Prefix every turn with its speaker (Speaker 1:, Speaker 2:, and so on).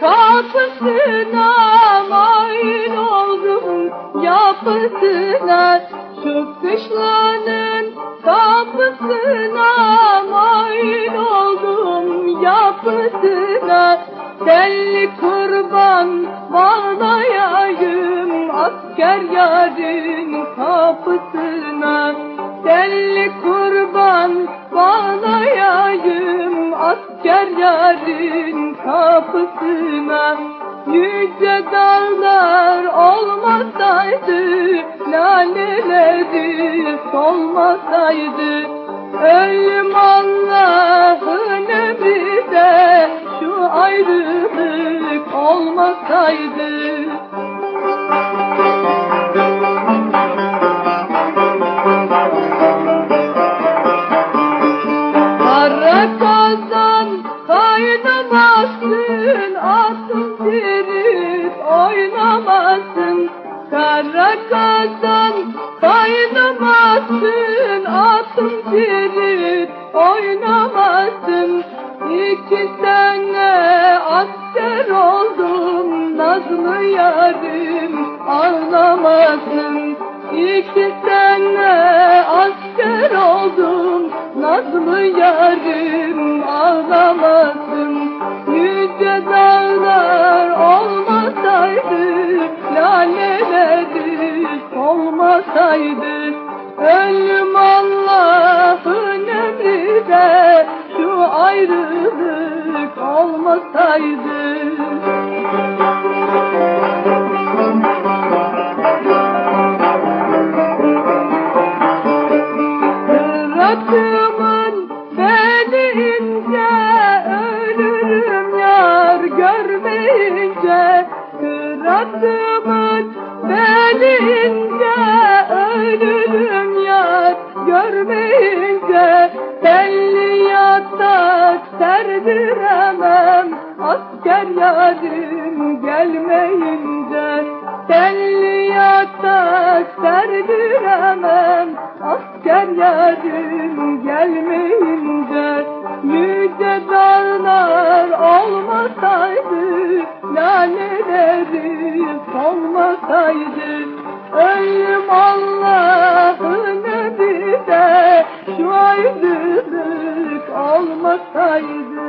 Speaker 1: Kapısına mail oldum yapısına. Şu kışlanın kapısına Telli kurban bağlayayım asker yarın kapısına. Telli kurban bağlayayım asker yarın kapısına. Yüce dağlar olmasaydı Laleleri solmasaydı Ölüm olmasaydı Kara kazan kaynamasın, atın tirip oynamasın. Kara kazan kaynamasın, atın tirip oynamasın. İki sene asker oldum, nazlı yarım ağlamasın. İki sene asker oldum, nazlı yarım ağlamasın. Yüce dağlar olmasaydı, laleleri olmasaydı. Ölüm Allah'ın emri de şu ayrılık olmasaydı. Sıratımın belince ölürüm yar görmeyince Sıratımın belince ölürüm Telli yatak serdiremem. Asker yarim gelmeyince. Telli yatak serdiremem. Asker yarim gelmeyince. Yüce dağlar olmasaydı Laleleri solmasaydı Ölüm de Şu ayrılık olmasaydı